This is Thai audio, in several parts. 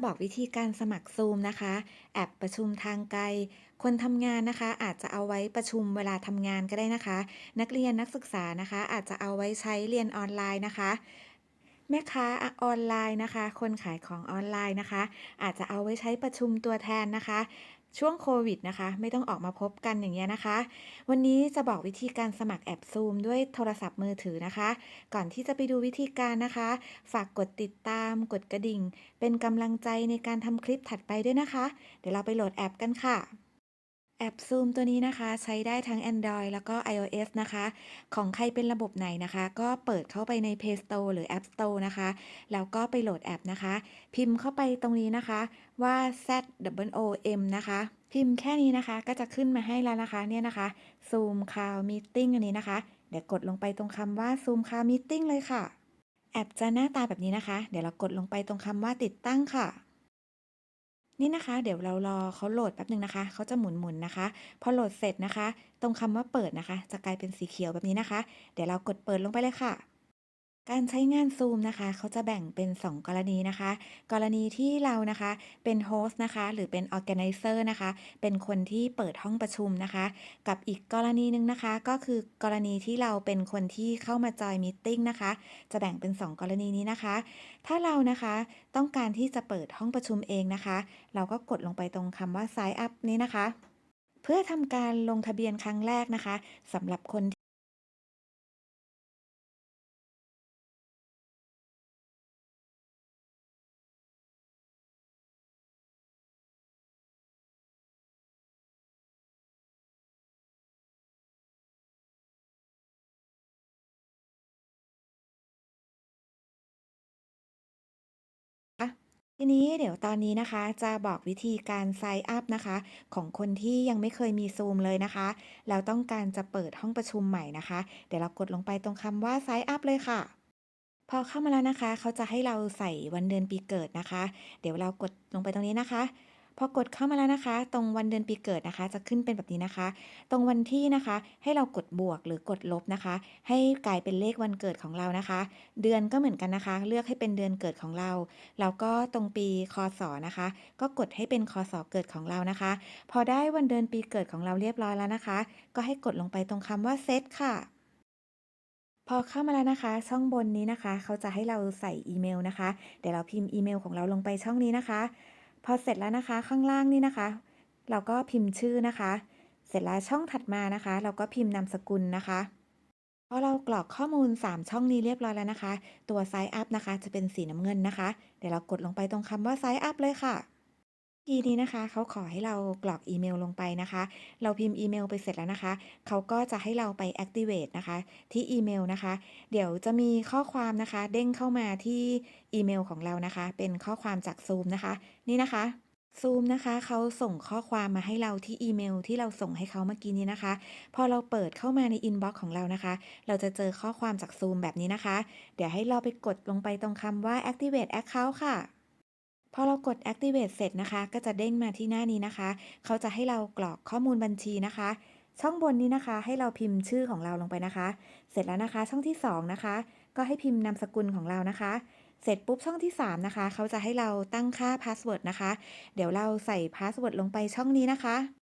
จะบอกวิธีการสมัคร Zoom นะคะ แอปประชุมทางไกล คนทำงานนะคะ อาจจะเอาไว้ประชุมเวลาทำงานก็ได้นะคะ นักเรียนนักศึกษานะคะ อาจจะเอาไว้ใช้เรียนออนไลน์นะคะ แม่ค้าออนไลน์นะคะ คนขายของออนไลน์นะคะ อาจจะเอาไว้ใช้ประชุมตัวแทนนะคะ ช่วงโควิดนะคะ ไม่ต้องออกมาพบกันอย่างเงี้ยนะคะ วันนี้จะบอกวิธีการสมัครแอปซูมด้วยโทรศัพท์มือถือนะคะ ก่อนที่จะไปดูวิธีการนะคะ ฝากกดติดตาม กดกระดิ่ง เป็นกำลังใจในการทำคลิปถัดไปด้วยนะคะ เดี๋ยวเราไปโหลดแอปกันค่ะ แอป Zoom ตัวนี้นะคะใช้ได้ทั้ง Android แล้วก็ iOS นะคะ ของใครเป็นระบบไหนนะคะ ก็เปิดเข้าไปใน Play Store หรือ App Store นะคะ แล้วก็ไปโหลดแอปนะคะ พิมพ์เข้าไปตรงนี้นะคะว่า Z W O M นะคะ พิมพ์แค่นี้นะคะก็จะขึ้นมาให้แล้วนะคะเนี่ยนะคะ Zoom Call Meeting อันนี้นะคะ เดี๋ยวกดลงไปตรงคำว่า Zoom Call Meeting เลยค่ะ แอปจะหน้าตาแบบนี้นะคะ เดี๋ยวเรากดลงไปตรงคำว่าติดตั้งค่ะ นี่นะคะ เดี๋ยวเรารอเขาโหลดแป๊บหนึ่งนะคะเขาจะหมุนๆนะคะ พอโหลดเสร็จนะคะ ตรงคำว่าเปิดนะคะ จะกลายเป็นสีเขียวแบบนี้นะคะ เดี๋ยวเรากดเปิดลงไปเลยค่ะ การใช้งาน Zoom นะคะเขาจะแบ่งเป็น 2 กรณีนะคะ กรณีที่เรานะคะเป็นโฮสต์นะคะ หรือเป็น Organizer นะคะ เป็นคนที่เปิดห้องประชุมนะคะ กับอีกกรณีหนึ่งนะคะ ก็คือกรณีที่เราเป็นคนที่เข้ามาจอยมีตติ้งนะคะ จะแบ่งเป็น 2 กรณีนี้นะคะ ถ้าเรานะคะต้องการที่จะเปิดห้องประชุมเองนะคะ เราก็กดลงไปตรงคำว่า Sign up นี้นะคะ เพื่อทำการลงทะเบียนครั้งแรกนะคะสำหรับคน ทีนี้เดี๋ยวตอนนี้นะคะ จะบอกวิธีการไซต์อัพนะคะ ของคนที่ยังไม่เคยมีซูมเลยนะคะ แล้วต้องการจะเปิดห้องประชุมใหม่นะคะ เดี๋ยวเรากดลงไปตรงคำว่าไซต์อัพเลยค่ะ พอเข้ามาแล้วนะคะ เขาจะให้เราใส่วันเดือนปีเกิดนะคะ เดี๋ยวเรากดลงไปตรงนี้นะคะ พอกดเข้ามาแล้วนะคะ ตรงวันเดือนปีเกิดนะคะ จะขึ้นเป็นแบบนี้นะคะ ตรงวันที่นะคะ ให้เรากดบวกหรือกดลบนะคะ ให้กลายเป็นเลขวันเกิดของเรานะคะ เดือนก็เหมือนกันนะคะ เลือกให้เป็นเดือนเกิดของเราแล้วก็ตรงปีคศนะคะ ก็กดให้เป็นคศเกิดของเรานะคะ พอได้วันเดือนปีเกิดของเราเรียบร้อยแล้วนะคะ ก็ให้กดลงไปตรงคำว่า Set ค่ะพอเข้ามาแล้วนะคะ ช่องบนนี้นะคะ เขาจะให้เราใส่อีเมลนะคะ เดี๋ยวเราพิมพ์อีเมลของเราลงไปช่องนี้นะคะ พอเสร็จแล้วนะคะข้างล่างนี่นะคะ เราก็พิมพ์ชื่อนะคะ เสร็จแล้วช่องถัดมานะคะ เราก็พิมพ์นามสกุลนะคะพอเรากรอกข้อมูล 3 ช่องนี้เรียบร้อยแล้วนะคะ ตัว Sign up นะคะ จะเป็นสีน้ำเงินนะคะ เดี๋ยวเรากดลงไปตรงคำว่า Sign up เลยค่ะ ทีนี้นะคะเขาขอให้เรากรอกอีเมลลงไปนะคะ เราพิมพ์อีเมลไปเสร็จแล้วนะคะ เขาก็จะให้เราไป activate นะคะ ที่อีเมลนะคะ เดี๋ยวจะมีข้อความนะคะ เด้งเข้ามาที่อีเมลของเรานะคะ เป็นข้อความจาก Zoom นะคะ นี่นะคะ Zoom นะคะเขาส่งข้อความมาให้เราที่อีเมลที่เราส่งให้เขาเมื่อกี้นี้นะคะ พอเราเปิดเข้ามาในอินบ็อกซ์ของเรานะคะ เราจะเจอข้อความจาก Zoom แบบนี้นะคะ เดี๋ยวให้เราไปกดลงไปตรงคำว่า activate account ค่ะ พอเรากด activate เสร็จนะคะ ก็จะเด้งมาที่หน้านี้นะคะ เขาจะให้เรากรอกข้อมูลบัญชีนะคะ ช่องบนนี้นะคะ ให้เราพิมพ์ชื่อของเราลงไปนะคะ เสร็จแล้วนะคะ ช่องที่ 2 นะคะ ก็ให้พิมพ์นามสกุลของเรานะคะ เสร็จปุ๊บช่องที่ 3 นะคะ เขาจะให้เราตั้งค่าพาสเวิร์ดนะคะ เดี๋ยวเราใส่พาสเวิร์ดลงไปช่องนี้นะคะ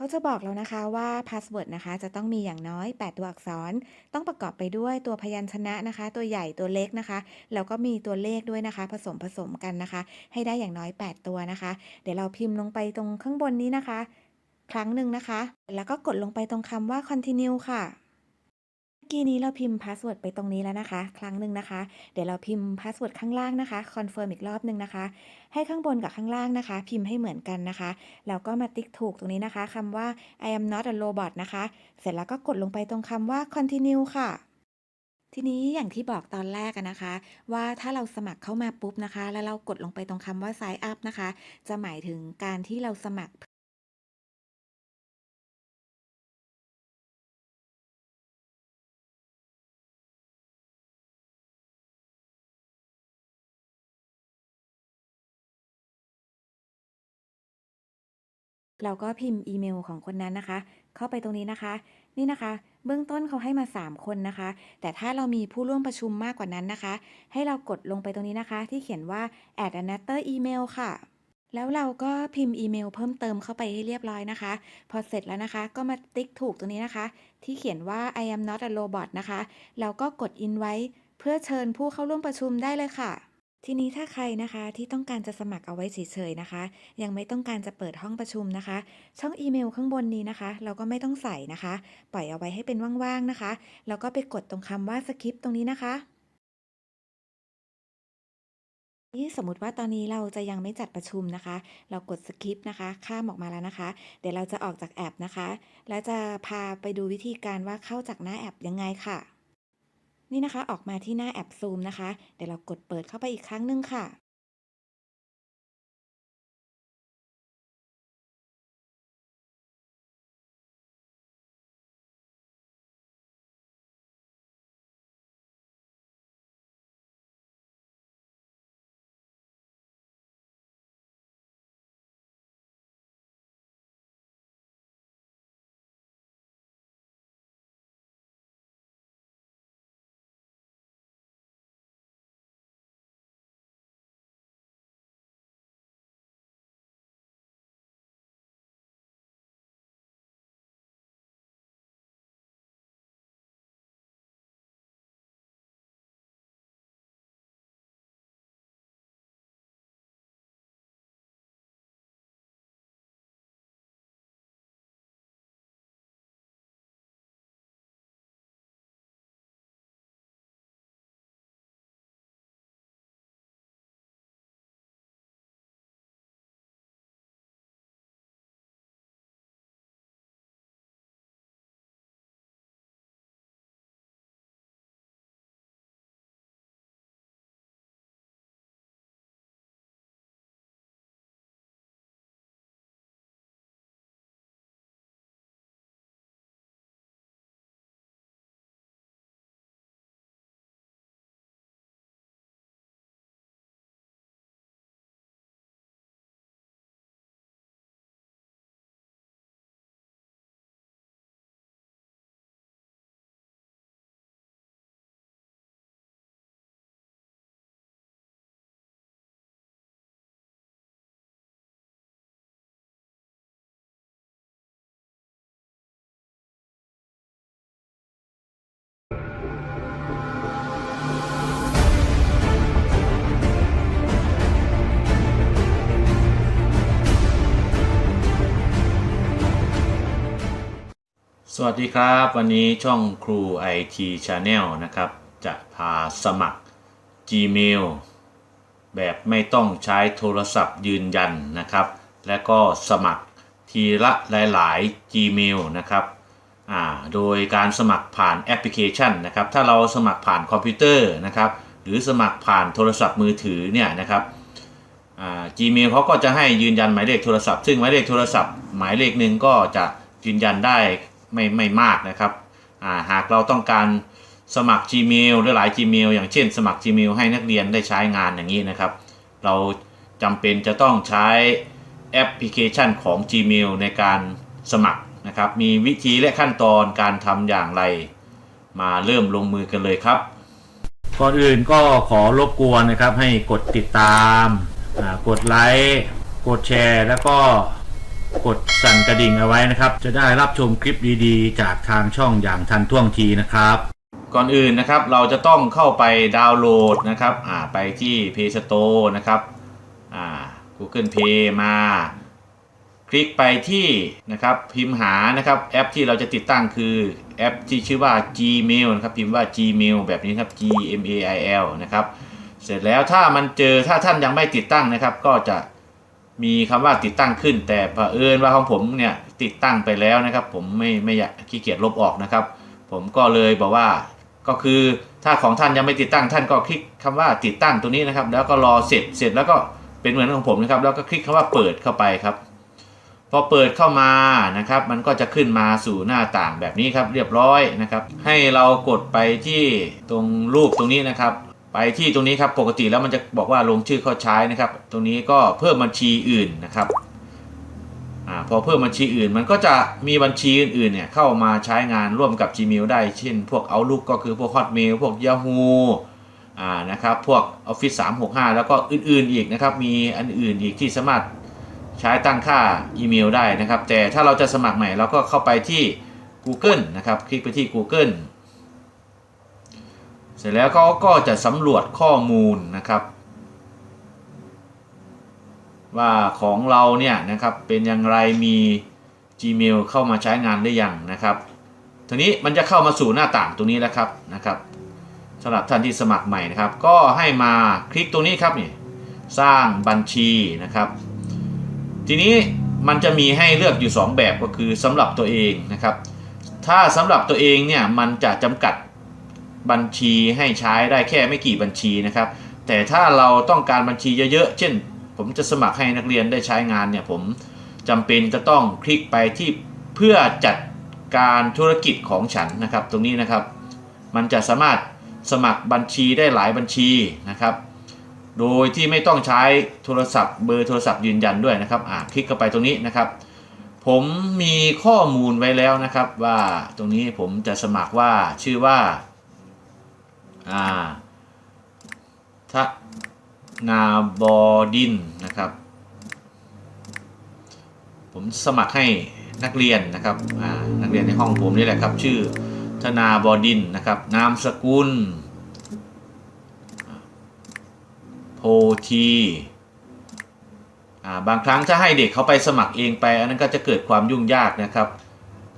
เขาจะบอกเรานะคะว่าพาสเวิร์ดนะคะจะต้องมีอย่างน้อย 8 ตัวอักษร ต้องประกอบไปด้วยตัวพยัญชนะนะคะ ตัวใหญ่ตัวเล็กนะคะ แล้วก็มีตัวเลขด้วยนะคะ ผสมผสมกันนะคะ ให้ได้อย่างน้อย 8 ตัวนะคะ เดี๋ยวเราพิมพ์ลงไปตรงข้างบนนี้นะคะ ครั้งหนึ่งนะคะ แล้วก็กดลงไปตรงคำว่า continue ค่ะ กี้นี้เราพิมพ์พาสเวิร์ดไปตรงนี้แล้วนะคะ ครั้งหนึ่งนะคะ เดี๋ยวเราพิมพ์พาสเวิร์ดข้างล่างนะคะคอนเฟิร์มอีกรอบหนึ่งนะคะ ให้ข้างบนกับข้างล่างนะคะ พิมพ์ให้เหมือนกันนะคะแล้วก็มาติ๊กถูกตรงนี้นะคะคำว่า I am not a robot นะคะ เสร็จแล้วก็กดลงไปตรงคำว่า continue ค่ะทีนี้อย่างที่บอกตอนแรกนะคะ ว่าถ้าเราสมัครเข้ามาปุ๊บนะคะ แล้วเรากดลงไปตรงคำว่า sign up นะคะ จะหมายถึงการที่เราสมัคร เราก็พิมพ์อีเมลของคนนั้นนะคะ เข้าไปตรงนี้นะคะ นี่นะคะ เบื้องต้นเขาให้มา 3 คนนะคะ แต่ถ้าเรามีผู้ร่วมประชุมมากกว่านั้นนะคะ ให้เรากดลงไปตรงนี้นะคะ ที่เขียนว่า add another email ค่ะ แล้วเราก็พิมพ์อีเมลเพิ่มเติมเข้าไปให้เรียบร้อยนะคะ พอเสร็จแล้วนะคะ ก็มาติ๊กถูกตรงนี้นะคะ ที่เขียนว่า I am not a robot นะคะแล้วก็กด invite เพื่อเชิญผู้เข้าร่วมประชุมได้เลยค่ะ ทีนี้ถ้าใครนะคะที่ต้องการจะสมัครเอาไว้เฉยๆนะคะ ยังไม่ต้องการจะเปิดห้องประชุมนะคะ ช่องอีเมลข้างบนนี้นะคะ เราก็ไม่ต้องใส่นะคะ ปล่อยเอาไว้ให้เป็นว่างๆนะคะ แล้วก็ไปกดตรงคำว่าสคริปตรงนี้นะคะนี่สมมติว่าตอนนี้เราจะยังไม่จัดประชุมนะคะ เรากดสคริปต์นะคะ ข้ามออกมาแล้วนะคะ เดี๋ยวเราจะออกจากแอปนะคะ แล้วจะพาไปดูวิธีการว่าเข้าจากหน้าแอปยังไงค่ะ นี่นะคะออกมาที่หน้าแอปซูมนะคะ เดี๋ยวเรากดเปิดเข้าไปอีกครั้งหนึ่งค่ะ สวัสดีครับ วันนี้ช่องครู IT Channel นะครับ จะพาสมัคร Gmail แบบไม่ต้องใช้โทรศัพท์ยืนยันนะครับ และก็สมัครทีละหลาย ๆ Gmail นะครับโดยการสมัครผ่านแอปพลิเคชันนะครับ ถ้าเราสมัครผ่านคอมพิวเตอร์นะครับ หรือสมัครผ่านโทรศัพท์มือถือเนี่ยนะครับ Gmail เขาก็จะให้ยืนยันหมายเลขโทรศัพท์ ซึ่งหมายเลขโทรศัพท์หมายเลขหนึ่งก็จะยืนยันได้ ไม่ไม่มากนะครับาหากเราต้องการสมัคร Gmail หรือหลาย Gmail อย่างเช่น สมัคร Gmail ให้นักเรียนได้ใช้งานอย่างนี้นะครับ เราจำเป็นจะต้องใช้แอปพลิเคชันของ Gmail ในการสมัครนะครับ มีวิธีและขั้นตอนการทำอย่างไร มาเริ่มลงมือกันเลยครับ ก่อนอื่นก็ขอรบกวนนะครับให้กดติดตาม กดไลค์ กดแชร์ แล้วก็ กดสั่นกระดิ่งเอาไว้นะครับ จะได้รับชมคลิปดีๆ จากทางช่องอย่างทันท่วงทีนะครับ ก่อนอื่นนะครับเราจะต้องเข้าไปดาวน์โหลดนะครับอ่าไปที่ Play Store นะครับอ่า Google Play มา คลิกไปที่นะครับพิมพ์หานะครับแอปที่เราจะติดตั้งคือแอปที่ชื่อว่า Gmail นะครับพิมพ์ว่า Gmail แบบนี้ครับ G M A I L นะครับเสร็จแล้วถ้ามันเจอถ้าท่านยังไม่ติดตั้งนะครับ ก็จะ มีคำว่าติดตั้งขึ้น แต่เผอิญว่าของผมเนี่ยติดตั้งไปแล้วนะครับ ผมไม่ไม่อยากขี้เกียจลบออกนะครับ ผมก็เลยบอกว่าก็คือถ้าของท่านยังไม่ติดตั้งท่านก็คลิกคำว่าติดตั้งตัวนี้นะครับ แล้วก็รอเสร็จเสร็จแล้วก็เป็นเหมือนของผมนะครับ แล้วก็คลิกคำว่าเปิดเข้าไปครับ พอเปิดเข้ามานะครับ มันก็จะขึ้นมาสู่หน้าต่างแบบนี้ครับ เรียบร้อยนะครับ ให้เรากดไปที่ตรงรูปตรงนี้นะครับ ไปที่ตรงนี้ครับปกติแล้วมันจะบอกว่าลงชื่อเข้าใช้นะครับ ตรงนี้ก็เพิ่มบัญชีอื่นนะครับอพอเพิ่มบัญชีอื่นมันก็จะมีบัญชีอื่นๆเนี่ยเข้ามาใช้งานร่วมกับ Gmail ได้ เช่น พวก Outlook ก็คือพวก Hotmail พวก Yahoo อ่านะครับพวก Office 365 แล้วก็อื่นๆอีกนะครับ มีอันอื่นอีกที่สามารถใช้ตั้งค่าอีเมลได้นะครับ แต่ถ้าเราจะสมัครใหม่เราก็เข้าไปที่ Google นะครับ คลิกไปที่ Google เสร็จแล้วเขาก็จะสำรวจข้อมูลนะครับ ว่าของเราเนี่ยนะครับเป็นอย่างไรมี Gmail เข้ามาใช้งานได้ยังนะครับทีนี้มันจะเข้ามาสู่หน้าต่างตรงนี้แล้วครับนะครับสำหรับท่านที่สมัครใหม่นะครับ ก็ให้มาคลิกตรงนี้ครับนี่สร้างบัญชีนะครับ ทีนี้มันจะมีให้เลือกอยู่ 2 แบบก็คือสำหรับตัวเองนะครับ ถ้าสำหรับตัวเองเนี่ยมันจะจำกัด บัญชีให้ใช้ได้แค่ไม่กี่บัญชีนะครับ แต่ถ้าเราต้องการบัญชีเยอะๆ เช่น ผมจะสมัครให้นักเรียนได้ใช้งานเนี่ยผมจำเป็นจะต้องคลิกไปที่เพื่อจัดการธุรกิจของฉันนะครับ ตรงนี้นะครับ มันจะสามารถสมัครบัญชีได้หลายบัญชีนะครับ โดยที่ไม่ต้องใช้โทรศัพท์เบอร์โทรศัพท์ยืนยันด้วยนะครับอ่าคลิกเข้าไปตรงนี้นะครับ ผมมีข้อมูลไว้แล้วนะครับว่าตรงนี้ผมจะสมัครว่าชื่อว่า อ่าทะนาบอดินนะครับ ผมสมัครให้นักเรียนนะครับอ่านักเรียนในห้องผมนี่แหละครับ ชื่อธนาบอดินนะครับ นามสกุล โพธีบางครั้งถ้าให้เด็กเขาไปสมัครเองไป อันนั้นก็จะเกิดความยุ่งยากนะครับ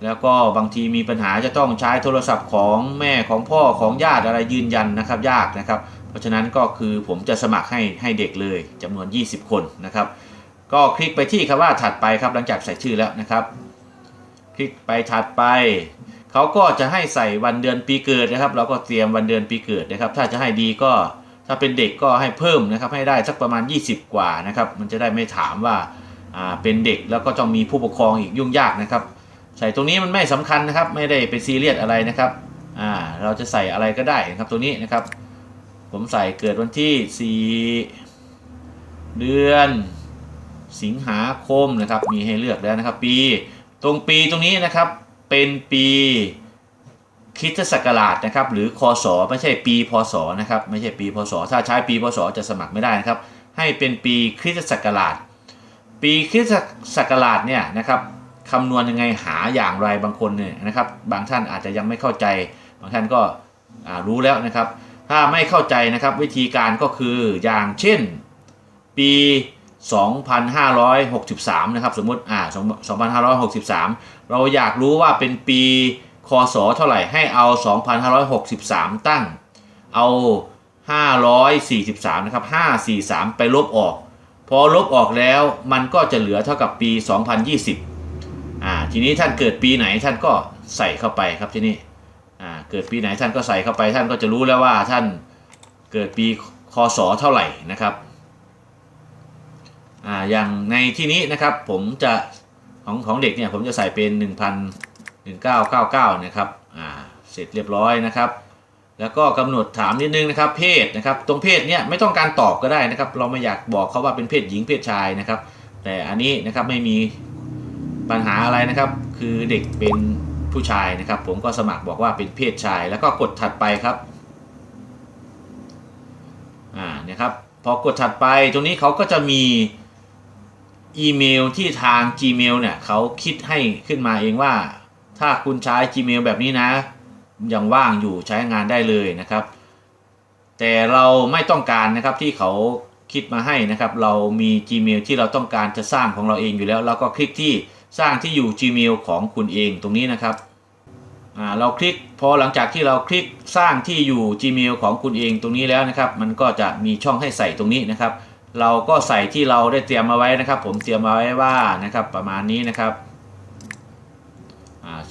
แล้วก็บางทีมีปัญหาจะต้องใช้โทรศัพท์ของแม่ของพ่อของญาติอะไรยืนยันนะครับยากนะครับ เพราะฉะนั้นก็คือผมจะสมัครให้ให้เด็กเลยจำนวน 20 คนนะครับ ก็คลิกไปที่คำว่าถัดไปครับหลังจากใส่ชื่อแล้วนะครับ คลิกไปถัดไปเขาก็จะให้ใส่วันเดือนปีเกิดนะครับ เราก็เตรียมวันเดือนปีเกิดนะครับ ถ้าจะให้ดีก็ถ้าเป็นเด็กก็ให้เพิ่มนะครับ ให้ได้สักประมาณ 20 กว่านะครับ มันจะได้ไม่ถามว่าอ่าเป็นเด็กแล้วก็ต้องมีผู้ปกครองอีกยุ่งยากนะครับ ใส่ตรงนี้มันไม่สำคัญนะครับ ไม่ได้เป็นซีเรียสอะไรนะครับอ่าเราจะใส่อะไรก็ได้นะครับตัวนี้นะครับ ผมใส่เกิดวันที่ 4 เดือน สิงหาคมนะครับมีให้เลือกแล้วนะครับ ปีตรงปีตรงนี้นะครับเป็นปีคริสตศักราชนะครับหรือคศไม่ใช่ปีพศนะครับไม่ใช่ปีพศ ถ้าใช้ปีพศจะสมัครไม่ได้นะครับ ให้เป็นปีคริสตศักราช ปีคริสตศักราชเนี่ยนะครับ คำนวณยังไงหาอย่างไรบางคนเนี่ยนะครับ บางท่านอาจจะยังไม่เข้าใจ บางท่านก็รู้แล้วนะครับ ถ้าไม่เข้าใจนะครับวิธีการก็คืออย่างเช่น ปี 2563 นะครับ สมมติอ่า2563 เราอยากรู้ว่าเป็นปีคศเท่าไหร่ให้เอา 2563 ตั้ง เอา 543 นะครับ 543 ไปลบออก พอลบออกแล้วมันก็จะเหลือเท่ากับปี 2020อ่า ทีนี้ท่านเกิดปีไหนท่านก็ใส่เข้าไปครับทีนี้อ่าเกิดปีไหนท่านก็ใส่เข้าไป ท่านก็จะรู้แล้วว่าท่านเกิดปีคศเท่าไหร่นะครับอ่าอย่างในที่นี้นะครับผมจะของของเด็กเนี่ยผมจะใส่เป็น 1,1999นะครับอ่าเสร็จเรียบร้อยนะครับ แล้วก็กำหนดถามนิดนึงนะครับ เพศนะครับ ตรงเพศเนี่ยไม่ต้องการตอบก็ได้นะครับ เราไม่อยากบอกเขาว่าเป็นเพศหญิงเพศชายนะครับ แต่อันนี้นะครับไม่มี ปัญหาอะไรนะครับ คือเด็กเป็นผู้ชายนะครับ ผมก็สมัครบอกว่าเป็นเพศชาย แล้วก็กดถัดไปครับอ่าเนี่ยครับพอกดถัดไปตรงนี้เขาก็จะมีอีเมลที่ทาง Gmail เนี่ยเขาคิดให้ขึ้นมาเองว่า ถ้าคุณใช้ Gmail แบบนี้นะ ยังว่างอยู่ใช้งานได้เลยนะครับ แต่เราไม่ต้องการนะครับที่เขาคิดมาให้นะครับ เรามี Gmail ที่เราต้องการจะสร้างของเราเองอยู่แล้ว เราก็คลิกที่ สร้างที่อยู่ Gmail ของคุณเองตรงนี้นะครับเราคลิกพอหลังจากที่เราคลิกสร้างที่อยู่ Gmail ของคุณเองตรงนี้แล้วนะครับ มันก็จะมีช่องให้ใส่ตรงนี้นะครับ เราก็ใส่ที่เราได้เตรียมมาไว้นะครับ ผมเตรียมมาไว้ว่านะครับประมาณนี้นะครับ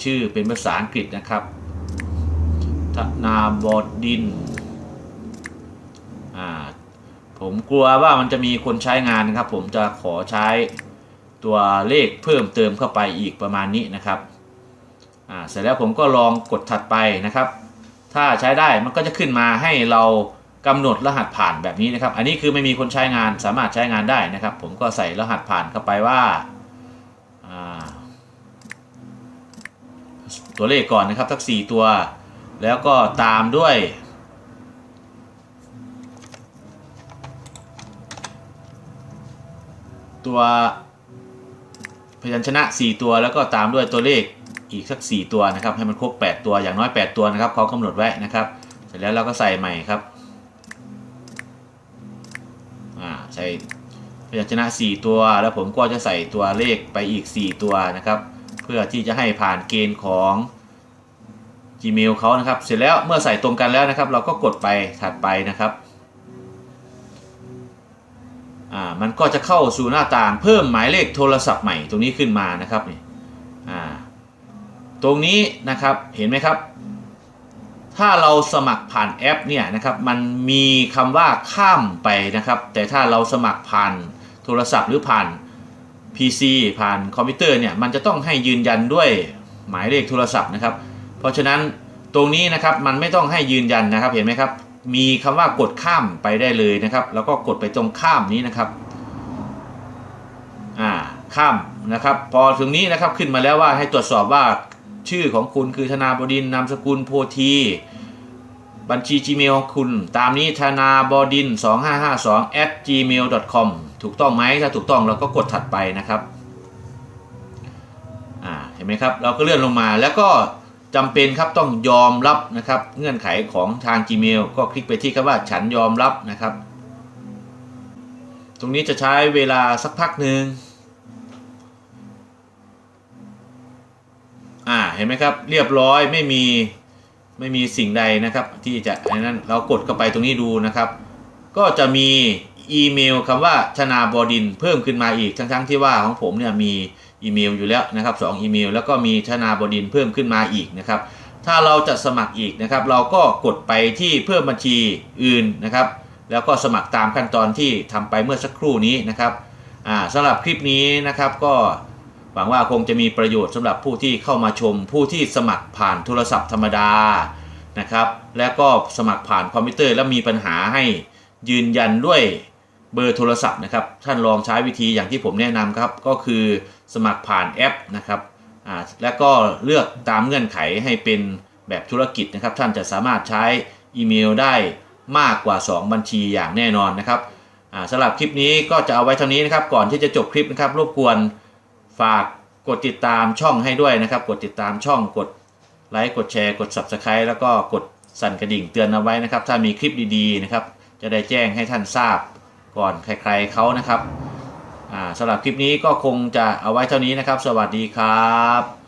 ชื่อเป็นภาษาอังกฤษนะครับธนาบอดดินผมกลัวว่ามันจะมีคนใช้งานนะครับ ผมจะขอใช้ ตัวเลขเพิ่มเติมเข้าไปอีกประมาณนี้นะครับอ่าเสร็จแล้วผมก็ลองกดถัดไปนะครับ ถ้าใช้ได้มันก็จะขึ้นมาให้เรากำหนดรหัสผ่านแบบนี้นะครับ อันนี้คือไม่มีคนใช้งานสามารถใช้งานได้นะครับ ผมก็ใส่รหัสผ่านเข้าไปว่าตัวเลขก่อนนะครับสักสี่ตัว แล้วก็ตามด้วย ตัว พยัญชนะ 4 ตัวแล้วก็ตามด้วยตัวเลขอีกสัก 4 ตัวนะครับ ให้มันครบ 8 ตัวอย่างน้อย 8 ตัวนะครับเขากำหนดไว้นะครับ เสร็จแล้วเราก็ใส่ใหม่ครับอ่าใส่พยัญชนะ 4 ตัว แล้วผมก็จะใส่ตัวเลขไปอีก 4 ตัวนะครับ เพื่อที่จะให้ผ่านเกณฑ์ของ Gmail เขานะครับ เสร็จแล้วเมื่อใส่ตรงกันแล้วนะครับ เราก็กดไปถัดไปนะครับ อ่ามันก็จะเข้าสู่หน้าต่างเพิ่มหมายเลขโทรศัพท์ใหม่ตรงนี้ขึ้นมานะครับนี่อ่าตรงนี้นะครับเห็นไหมครับ ถ้าเราสมัครผ่านแอปเนี่ยนะครับมันมีคำว่าข้ามไปนะครับ แต่ถ้าเราสมัครผ่านโทรศัพท์หรือผ่าน PC ผ่านคอมพิวเตอร์เนี่ยมันจะต้องให้ยืนยันด้วยหมายเลขโทรศัพท์นะครับ เพราะฉะนั้นตรงนี้นะครับมันไม่ต้องให้ยืนยันนะครับเห็นไหมครับ มีคำว่ากดข้ามไปได้เลยนะครับ แล้วก็กดไปตรงข้ามนี้นะครับอ่าข้ามนะครับ พอถึงนี้นะครับขึ้นมาแล้วว่าให้ตรวจสอบว่าชื่อของคุณคือธนาบดินนามสกุลโพธีบัญชี Gmail ของคุณ ตามนี้ธนาบดิน 2552 at gmail com ถูกต้องไหมถ้าถูกต้องเราก็กดถัดไปนะครับอ่าเห็นไหมครับ เราก็เลื่อนลงมาแล้วก็ จำเป็นครับต้องยอมรับนะครับ เงื่อนไขของทาง Gmail ก็คลิกไปที่คำว่าฉันยอมรับนะครับ ตรงนี้จะใช้เวลาสักพักหนึ่งอ่าเห็นไหมครับเรียบร้อยไม่มีไม่มีสิ่งใดนะครับ ที่จะอันนั้นเรากดเข้าไปตรงนี้ดูนะครับ ก็จะมีอีเมลคำว่าชนาบอดินเพิ่มขึ้นมาอีกทั้งๆที่ว่าของผมเนี่ยมี อีเมลอยู่แล้วนะครับสองอีเมลแล้วก็มีชนาบดินเพิ่มขึ้นมาอีกนะครับถ้าเราจะสมัครอีกนะครับ เราก็กดไปที่เพิ่มบัญชีอื่นนะครับ แล้วก็สมัครตามขั้นตอนที่ทำไปเมื่อสักครู่นี้นะครับอ่าสำหรับคลิปนี้นะครับก็หวังว่าคงจะมีประโยชน์สำหรับผู้ที่เข้ามาชม ผู้ที่สมัครผ่านโทรศัพท์ธรรมดานะครับ แล้วก็สมัครผ่านคอมพิวเตอร์ แล้วมีปัญหาให้ยืนยันด้วยเบอร์โทรศัพท์นะครับ ท่านลองใช้วิธีอย่างที่ผมแนะนำครับก็คือ สมัครผ่านแอปนะครับแล้วก็เลือกตามเงื่อนไขให้เป็นแบบธุรกิจนะครับ ท่านจะสามารถใช้อีเมลได้มากกว่า 2 บัญชีอย่างแน่นอนนะครับสำหรับคลิปนี้ก็จะเอาไว้เท่านี้นะครับ ก่อนที่จะจบคลิปนะครับ รบกวนฝากกดติดตามช่องให้ด้วยนะครับ กดติดตามช่องกดไลค์กดแชร์กด Subscribe แล้วก็กดสั่นกระดิ่งเตือนเอาไว้นะครับ ถ้ามีคลิปดีๆนะครับ จะได้แจ้งให้ท่านทราบก่อนใครๆเขานะครับ สำหรับคลิปนี้ก็คงจะเอาไว้เท่านี้นะครับ สวัสดีครับ